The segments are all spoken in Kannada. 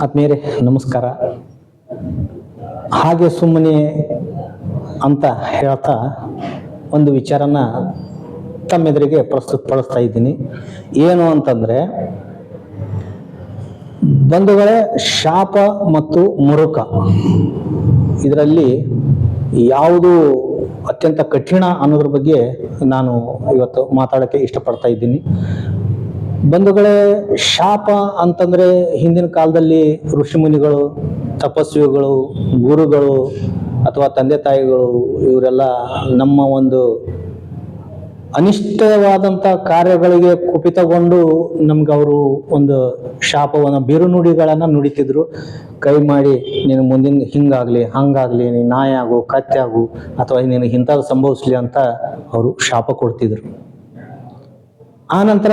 ಆತ್ಮೀಯರೇ, ನಮಸ್ಕಾರ. ಹಾಗೆ ಸುಮ್ಮನೆ ಅಂತ ಹೇಳ್ತಾ ಒಂದು ವಿಚಾರನ ತಮ್ಮೆದುರಿಗೆ ಪ್ರಸ್ತುತಪಡಿಸ್ತಾ ಇದ್ದೀನಿ. ಏನು ಅಂತಂದರೆ, ಬಂಧುಗಳೇ, ಶಾಪ ಮತ್ತು ಮುರುಕ. ಇದರಲ್ಲಿ ಯಾವುದು ಅತ್ಯಂತ ಕಠಿಣ ಅನ್ನೋದ್ರ ಬಗ್ಗೆ ನಾನು ಇವತ್ತು ಮಾತಾಡೋಕ್ಕೆ ಇಷ್ಟಪಡ್ತಾ ಇದ್ದೀನಿ. ಬಂಧುಗಳೇ, ಶಾಪ ಅಂತಂದ್ರೆ ಹಿಂದಿನ ಕಾಲದಲ್ಲಿ ಋಷಿಮುನಿಗಳು, ತಪಸ್ವಿಗಳು, ಗುರುಗಳು ಅಥವಾ ತಂದೆ ತಾಯಿಗಳು, ಇವರೆಲ್ಲ ನಮ್ಮ ಒಂದು ಅನಿಷ್ಟವಾದಂಥ ಕಾರ್ಯಗಳಿಗೆ ಕುಪಿತಗೊಂಡು ನಮ್ಗೆ ಅವರು ಒಂದು ಶಾಪವನ್ನು, ಬಿರುನುಡಿಗಳನ್ನು ನುಡಿತಿದ್ರು. ಕೈ ಮಾಡಿ, ನೀನು ಮುಂದಿನ ಹಿಂಗಾಗಲಿ, ಹಂಗಾಗಲಿ, ನೀನು ನಾಯಾಗು ಆಗು ಅಥವಾ ನೀನು ಇಂಥದ್ದು ಸಂಭವಿಸ್ಲಿ ಅಂತ ಅವರು ಶಾಪ ಕೊಡ್ತಿದ್ರು. ಆನಂತರ ನಂತರ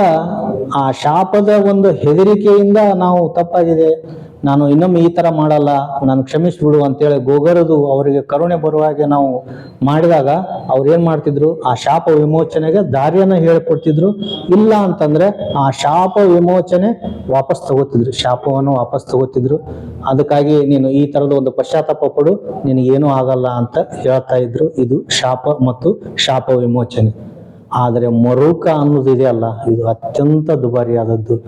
ಆ ಶಾಪದ ಒಂದು ಹೆದರಿಕೆಯಿಂದ ನಾವು ತಪ್ಪಾಗಿದೆ. ನಾನು ಇನ್ನೊಮ್ಮೆ ಈ ಥರ ಮಾಡಲ್ಲ. ನಾನು ಕ್ಷಮಿಸ್ಬಿಡು ಅಂತೇಳಿ ಗೋಗರದು ಅವರಿಗೆ ಕರುಣೆ ಬರುವ ಹಾಗೆ ನಾವು ಮಾಡಿದಾಗ ಅವ್ರು ಏನು ಮಾಡ್ತಿದ್ರು? ಆ ಶಾಪ ವಿಮೋಚನೆಗೆ ದಾರಿಯನ್ನು ಹೇಳಿಕೊಡ್ತಿದ್ರು. ಇಲ್ಲ ಅಂತಂದ್ರೆ ಆ ಶಾಪ ವಿಮೋಚನೆ ವಾಪಸ್ ತಗೋತಿದ್ರು. ಶಾಪವನ್ನು ವಾಪಸ್ ತಗೋತಿದ್ರು. ಅದಕ್ಕಾಗಿ ನೀನು ಈ ಥರದ ಒಂದು ಪಶ್ಚಾತ್ತಾಪ ಪಡು. ನಿನಗೇನು ಆಗಲ್ಲ ಅಂತ ಹೇಳ್ತಾ ಇದ್ರು. ಇದು ಶಾಪ ಮತ್ತು ಶಾಪ ವಿಮೋಚನೆ. ಆದರೆ ಮರುಕ ಅನ್ನೋದು ಇದೆಯಲ್ಲ ಇದು ಅತ್ಯಂತ ದುಬಾರಿಯಾದದ್ದು,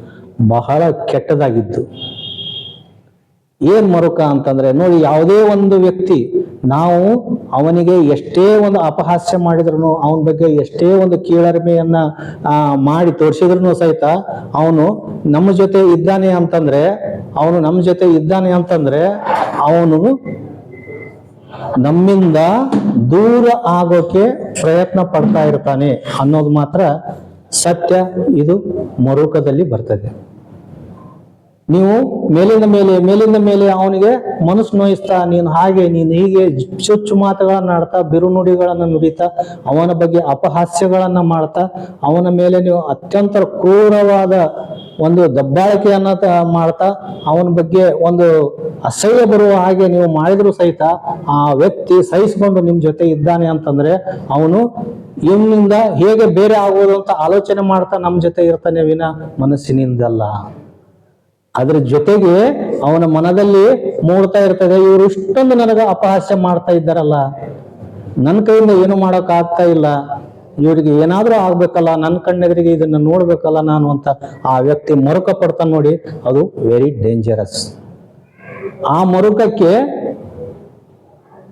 ಬಹಳ ಕೆಟ್ಟದಾಗಿದ್ದು. ಏನು ಮರುಕ ಅಂತಂದ್ರೆ, ನೋಡಿ, ಯಾವುದೇ ಒಂದು ವ್ಯಕ್ತಿ, ನಾವು ಅವನಿಗೆ ಎಷ್ಟೇ ಒಂದು ಅಪಹಾಸ್ಯ ಮಾಡಿದ್ರು ಅವನ ಬಗ್ಗೆ ಎಷ್ಟೇ ಒಂದು ಕೀಳರಿಮೆಯನ್ನ ಮಾಡಿ ತೋರಿಸಿದ್ರು ಸಹಿತ, ಅವನು ನಮ್ಮ ಜೊತೆ ಇದ್ದಾನೆ ಅಂತಂದ್ರೆ, ಅವನು ನಮ್ಮ ಜೊತೆ ಇದ್ದಾನೆ ಅಂತಂದ್ರೆ, ಅವನು ನಮ್ಮಿಂದ ದೂರ ಆಗೋಕೆ ಪ್ರಯತ್ನ ಪಡ್ತಾ ಇರ್ತಾನೆ ಅನ್ನೋದು ಮಾತ್ರ ಸತ್ಯ. ಇದು ಮರುಕದಲ್ಲಿ ಬರ್ತದೆ. ನೀವು ಮೇಲಿಂದ ಮೇಲೆ ಮೇಲಿಂದ ಮೇಲೆ ಅವನಿಗೆ ಮನಸ್ಸು ನೋಯಿಸ್ತಾ, ನೀನು ಹಾಗೆ, ನೀನು ಹೀಗೆ ಚುಚ್ಚು ಮಾತುಗಳನ್ನ ಆಡ್ತಾ ಬಿರುನುಡಿಗಳನ್ನು ನುಡಿತಾ, ಅವನ ಬಗ್ಗೆ ಅಪಹಾಸ್ಯಗಳನ್ನ ಮಾಡ್ತಾ, ಅವನ ಮೇಲೆ ನೀವು ಅತ್ಯಂತ ಕ್ರೂರವಾದ ಒಂದು ದಬ್ಬಾಳಿಕೆಯನ್ನ ಮಾಡ್ತಾ ಅವನ ಬಗ್ಗೆ ಒಂದು ಅಸಹ್ಯ ಬರುವ ಹಾಗೆ ನೀವು ಮಾಡಿದ್ರು ಸಹಿತ ಆ ವ್ಯಕ್ತಿ ಸಹಿಸಿಕೊಂಡು ನಿಮ್ಮ ಜೊತೆ ಇದ್ದಾನೆ ಅಂತಂದ್ರೆ ಅವನು ಇವನಿಂದ ಹೇಗೆ ಬೇರೆ ಆಗೋದು ಅಂತ ಆಲೋಚನೆ ಮಾಡ್ತಾ ನಮ್ಮ ಜೊತೆ ಇರ್ತಾನೆ ವಿನ ಮನಸ್ಸಿನಿಂದಲ್ಲ. ಅದ್ರ ಜೊತೆಗೆ ಅವನ ಮನದಲ್ಲಿ ಮೂಡ್ತಾ ಇರ್ತದೆ, ಇವರು ಇಷ್ಟೊಂದು ನನಗೆ ಅಪಹಾಸ್ಯ ಮಾಡ್ತಾ ಇದ್ದಾರಲ್ಲ. ನನ್ನ ಕೈಯಿಂದ ಏನು ಮಾಡೋಕ್ಕಾಗ್ತಾ ಇಲ್ಲ. ಇವರಿಗೆ ಏನಾದರೂ ಆಗ್ಬೇಕಲ್ಲ ನನ್ನ ಕಣ್ಣೆದರಿಗೆ ಇದನ್ನು ನೋಡ್ಬೇಕಲ್ಲ ನಾನು ಅಂತ ಆ ವ್ಯಕ್ತಿ ಮರುಕ ಪಡ್ತಾನೆ ನೋಡಿ, ಅದು ವೆರಿ ಡೇಂಜರಸ್ ಆ ಮರುಕಕ್ಕೆ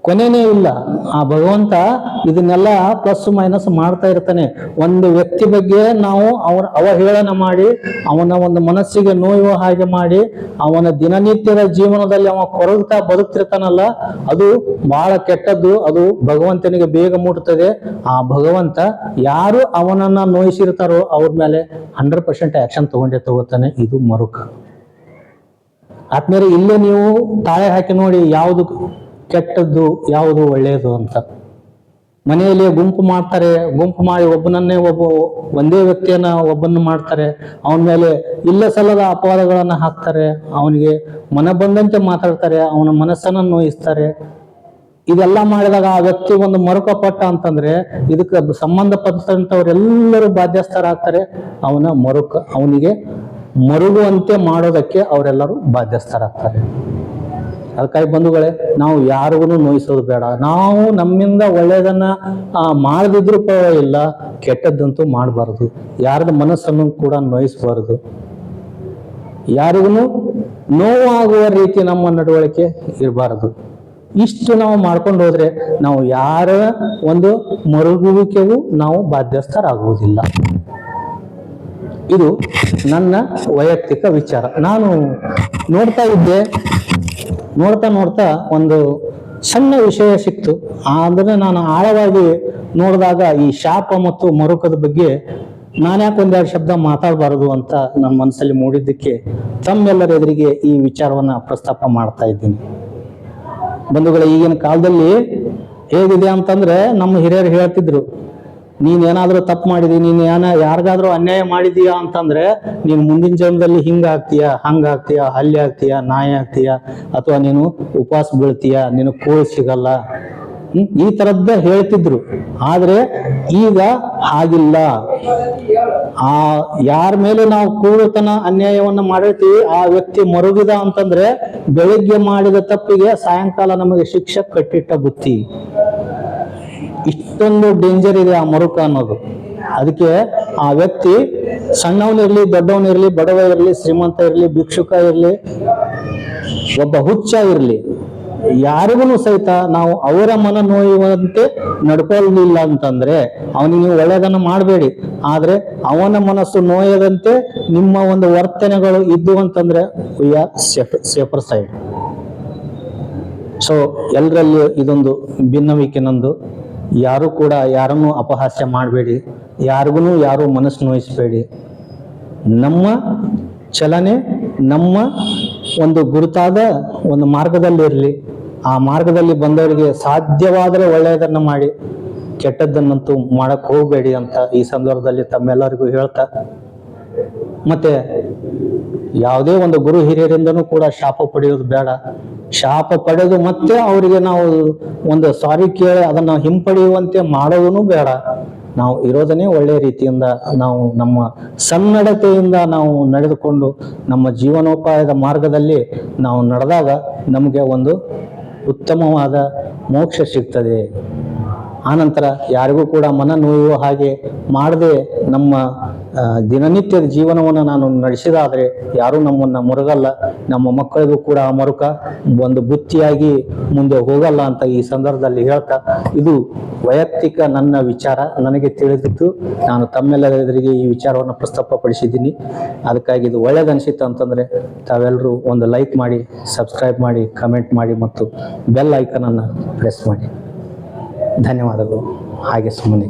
ಕೊನೆನೇ ಇಲ್ಲ. ಆ ಭಗವಂತ ಇದನ್ನೆಲ್ಲ ಪ್ಲಸ್ ಮೈನಸ್ ಮಾಡ್ತಾ ಇರ್ತಾನೆ. ಒಂದು ವ್ಯಕ್ತಿ ಬಗ್ಗೆ ನಾವು ಅವರ ಅವಹೇಳನ ಮಾಡಿ, ಅವನ ಒಂದು ಮನಸ್ಸಿಗೆ ನೋಯುವ ಹಾಗೆ ಮಾಡಿ, ಅವನ ದಿನನಿತ್ಯದ ಜೀವನದಲ್ಲಿ ಅವ ಕೊರಗ್ತಾ ಬದುಕ್ತಿರ್ತಾನಲ್ಲ, ಅದು ಬಹಳ ಕೆಟ್ಟದ್ದು, ಅದು ಭಗವಂತನಿಗೆ ಬೇಗ ಮೂಡುತ್ತದೆ ಆ ಭಗವಂತ ಯಾರು ಅವನನ್ನ ನೋಯಿಸಿರ್ತಾರೋ ಅವ್ರ ಮೇಲೆ ಹಂಡ್ರೆಡ್ ಪರ್ಸೆಂಟ್ ಆಕ್ಷನ್ ತಗೊಂಡೇ ತಗೋತಾನೆ. ಇದು ಮರುಕ. ಆದ್ಮೇಲೆ ಇಲ್ಲೇ ನೀವು ತಾಳೆ ಹಾಕಿ ನೋಡಿ ಯಾವುದು ಕೆಟ್ಟದ್ದು ಯಾವುದು ಒಳ್ಳೆಯದು ಅಂತ. ಮನೆಯಲ್ಲಿ ಗುಂಪು ಮಾಡ್ತಾರೆ, ಗುಂಪು ಮಾಡಿ ಒಬ್ಬನನ್ನೇ ಒಬ್ಬ ಒಂದೇ ವ್ಯಕ್ತಿಯನ್ನ ಒಬ್ಬನ ಮಾಡ್ತಾರೆ, ಅವನ ಮೇಲೆ ಇಲ್ಲ ಸಲ್ಲದ ಅಪವಾದಗಳನ್ನು ಹಾಕ್ತಾರೆ, ಅವನಿಗೆ ಮನ ಬಂದಂತೆ ಮಾತಾಡ್ತಾರೆ, ಅವನ ಮನಸ್ಸನ್ನ ನೋಯಿಸ್ತಾರೆ. ಇದೆಲ್ಲ ಮಾಡಿದಾಗ ಆ ವ್ಯಕ್ತಿ ಒಂದು ಮರುಕಪಟ್ಟ ಅಂತಂದ್ರೆ ಇದಕ್ಕೆ ಸಂಬಂಧಪಟ್ಟಂತವರೆಲ್ಲರೂ ಬಾಧ್ಯಸ್ಥರಾಗ್ತಾರೆ. ಅವನ ಮರುಕ, ಅವನಿಗೆ ಮರುಗುವಂತೆ ಮಾಡೋದಕ್ಕೆ ಅವರೆಲ್ಲರೂ ಬಾಧ್ಯಸ್ಥರಾಗ್ತಾರೆ. ಅದಕ್ಕಾಗಿ ಬಂಧುಗಳೇ, ನಾವು ಯಾರಿಗೂ ನೋಯಿಸೋದು ಬೇಡ. ನಾವು ನಮ್ಮಿಂದ ಒಳ್ಳೆಯದನ್ನ ಮಾಡದಿದ್ರೂ ಪರವಾಗಿಲ್ಲ, ಕೆಟ್ಟದ್ದಂತೂ ಮಾಡಬಾರ್ದು. ಯಾರದ ಮನಸ್ಸನ್ನು ಕೂಡ ನೋಯಿಸಬಾರ್ದು. ಯಾರಿಗೂ ನೋವಾಗುವ ರೀತಿ ನಮ್ಮ ನಡವಳಿಕೆ ಇರಬಾರದು. ಇಷ್ಟು ನಾವು ಮಾಡ್ಕೊಂಡು ಹೋದ್ರೆ, ನಾವು ಯಾರ ಒಂದು ಮರುಗುವಿಕೆಗೂ ನಾವು ಬಾಧ್ಯಸ್ಥರಾಗುವುದಿಲ್ಲ. ಇದು ನನ್ನ ವೈಯಕ್ತಿಕ ವಿಚಾರ. ನಾನು ನೋಡ್ತಾ ಇದ್ದೆ ನೋಡ್ತಾ ನೋಡ್ತಾ ಒಂದು ಸಣ್ಣ ವಿಷಯ ಸಿಕ್ತು. ಆದರೆ ನಾನು ಆಳವಾಗಿ ನೋಡಿದಾಗ ಈ ಶಾಪ ಮತ್ತು ಮರುಕದ ಬಗ್ಗೆ ನಾನ್ಯಾಕೆ ಒಂದೆರಡು ಶಬ್ದ ಮಾತಾಡಬಾರದು ಅಂತ ನನ್ನ ಮನಸ್ಸಲ್ಲಿ ಮೂಡಿದ್ದಕ್ಕೆ ತಮ್ಮೆಲ್ಲರ ಎದುರಿಗೆ ಈ ವಿಚಾರವನ್ನ ಪ್ರಸ್ತಾಪ ಮಾಡ್ತಾ ಇದ್ದೀನಿ. ಬಂಧುಗಳ, ಈಗಿನ ಕಾಲದಲ್ಲಿ ಹೇಗಿದೆ ಅಂತಂದ್ರೆ ನಮ್ಮ ಹಿರಿಯರು ಹೇಳ್ತಿದ್ರು ನೀನ್ ಏನಾದ್ರೂ ತಪ್ಪು ಮಾಡಿದಿ, ನೀನು ಏನ ಯಾರಿಗಾದ್ರೂ ಅನ್ಯಾಯ ಮಾಡಿದೀಯಾ ಅಂತಂದ್ರೆ ನೀನು ಮುಂದಿನ ಜನ್ಮದಲ್ಲಿ ಹಿಂಗ ಆಗ್ತೀಯ, ಹಂಗ ಆಗ್ತೀಯ ಹಲ್ಲಿ ಆಗ್ತೀಯ, ನಾಯಿ ಆಗ್ತೀಯ, ಅಥವಾ ನೀನು ಉಪವಾಸ ಬೀಳ್ತೀಯ ನೀನು ಕೂಳು ಸಿಗಲ್ಲ? ಈ ತರದ್ದ ಹೇಳ್ತಿದ್ರು. ಆದ್ರೆ ಈಗ ಹಾಗಿಲ್ಲ. ಆ ಯಾರ ಮೇಲೆ ನಾವು ಕೂಡತನ ಅನ್ಯಾಯವನ್ನ ಮಾಡಿರ್ತೀವಿ, ಆ ವ್ಯಕ್ತಿ ಮರುಗಿದ ಅಂತಂದ್ರೆ ಬೆಳಿಗ್ಗೆ ಮಾಡಿದ ತಪ್ಪಿಗೆ ಸಾಯಂಕಾಲ ನಮಗೆ ಶಿಕ್ಷೆ ಕಟ್ಟಿಟ್ಟ ಬುತ್ತಿ. ಇಷ್ಟೊಂದು ಡೇಂಜರ್ ಇದೆ ಆ ಮರುಕ ಅನ್ನೋದು. ಅದಕ್ಕೆ ಆ ವ್ಯಕ್ತಿ ಸಣ್ಣವನಿರ್ಲಿ ದೊಡ್ಡವನಿರ್ಲಿ ಬಡವ ಇರಲಿ, ಶ್ರೀಮಂತ ಇರಲಿ, ಭಿಕ್ಷುಕ ಇರಲಿ, ಒಬ್ಬ ಹುಚ್ಚ ಇರಲಿ, ಯಾರಿಗೂ ಸಹಿತ ನಾವು ಅವರ ಮನ ನೋಯುವಂತೆ ನಡ್ಕೊಳ್ಳಲಿಲ್ಲ ಅಂತಂದ್ರೆ ಅವನಿಗೆ ನೀವು ಒಳ್ಳೆಯದನ್ನ ಮಾಡಬೇಡಿ. ಆದ್ರೆ ಅವನ ಮನಸ್ಸು ನೋಯದಂತೆ ನಿಮ್ಮ ಒಂದು ವರ್ತನೆಗಳು ಇದ್ದು ಅಂತಂದ್ರೆ we are safer side so ಎಲ್ಲರಲ್ಲಿ ಇದೊಂದು ಭಿನ್ನವಿಕೆ ನಂದು. ಯಾರು ಕೂಡ ಯಾರನ್ನು ಅಪಹಾಸ್ಯ ಮಾಡಬೇಡಿ, ಯಾರಿಗೂ ಯಾರು ಮನಸ್ಸು ನೋಯಿಸಬೇಡಿ. ನಮ್ಮ ಚಲನೆ, ನಮ್ಮ ಒಂದು ಗುರುತಾದ ಒಂದು ಮಾರ್ಗದಲ್ಲಿ ಇರಲಿ ಆ ಮಾರ್ಗದಲ್ಲಿ ಬಂದವರಿಗೆ ಸಾಧ್ಯವಾದರೆ ಒಳ್ಳೆಯದನ್ನ ಮಾಡಿ, ಕೆಟ್ಟದ್ದನ್ನಂತೂ ಮಾಡಕ್ ಹೋಗಬೇಡಿ ಅಂತ ಈ ಸಂದರ್ಭದಲ್ಲಿ ತಮ್ಮೆಲ್ಲರಿಗೂ ಹೇಳ್ತಾ. ಮತ್ತೆ ಯಾವುದೇ ಒಂದು ಗುರು ಹಿರಿಯರಿಂದನೂ ಕೂಡ ಶಾಪ ಪಡೆಯೋದು ಬೇಡ. ಶಾಪ ಪಡೆದು ಮತ್ತೆ ಅವರಿಗೆ ನಾವು ಒಂದು ಸಾರಿ ಕೇಳಿ ಅದನ್ನ ಹಿಂಪಡೆಯುವಂತೆ ಮಾಡೋದೂ ಬೇಡ. ನಾವು ಇರೋದನ್ನೇ ಒಳ್ಳೆಯ ರೀತಿಯಿಂದ ನಾವು ನಮ್ಮ ಸನ್ನಡತೆಯಿಂದ ನಾವು ನಡೆದುಕೊಂಡು ನಮ್ಮ ಜೀವನೋಪಾಯದ ಮಾರ್ಗದಲ್ಲಿ ನಾವು ನಡೆದಾಗ ನಮಗೆ ಒಂದು ಉತ್ತಮವಾದ ಮೋಕ್ಷ ಸಿಗ್ತದೆ. ಆನಂತರ ಯಾರಿಗೂ ಕೂಡ ಮನ ನೋಯುವ ಹಾಗೆ ಮಾಡದೆ ನಮ್ಮ ದಿನನಿತ್ಯದ ಜೀವನವನ್ನು ನಾನು ನಡೆಸಿದಾದರೆ ಯಾರೂ ನಮ್ಮನ್ನು ಮುರುಗಲ್ಲ. ನಮ್ಮ ಮಕ್ಕಳಿಗೂ ಕೂಡ ಆ ಮರುಕ ಒಂದು ಬುತ್ತಿಯಾಗಿ ಮುಂದೆ ಹೋಗಲ್ಲ ಅಂತ ಈ ಸಂದರ್ಭದಲ್ಲಿ ಹೇಳ್ತಾ, ಇದು ವೈಯಕ್ತಿಕ ನನ್ನ ವಿಚಾರ. ನನಗೆ ತಿಳಿದಿತ್ತು ನಾನು ತಮ್ಮೆಲ್ಲರಿಗೆ ಈ ವಿಚಾರವನ್ನು ಪ್ರಸ್ತಾಪಪಡಿಸಿದ್ದೀನಿ. ಅದಕ್ಕಾಗಿ ಇದು ಒಳ್ಳೇದನಿಸಿತ್ತು ಅಂತಂದರೆ ತಾವೆಲ್ಲರೂ ಒಂದು ಲೈಕ್ ಮಾಡಿ, ಸಬ್ಸ್ಕ್ರೈಬ್ ಮಾಡಿ, ಕಮೆಂಟ್ ಮಾಡಿ ಮತ್ತು ಬೆಲ್ ಐಕನನ್ನು ಪ್ರೆಸ್ ಮಾಡಿ. ಧನ್ಯವಾದಗಳು. ಹಾಗೆ ಸುಮ್ಮನೆ.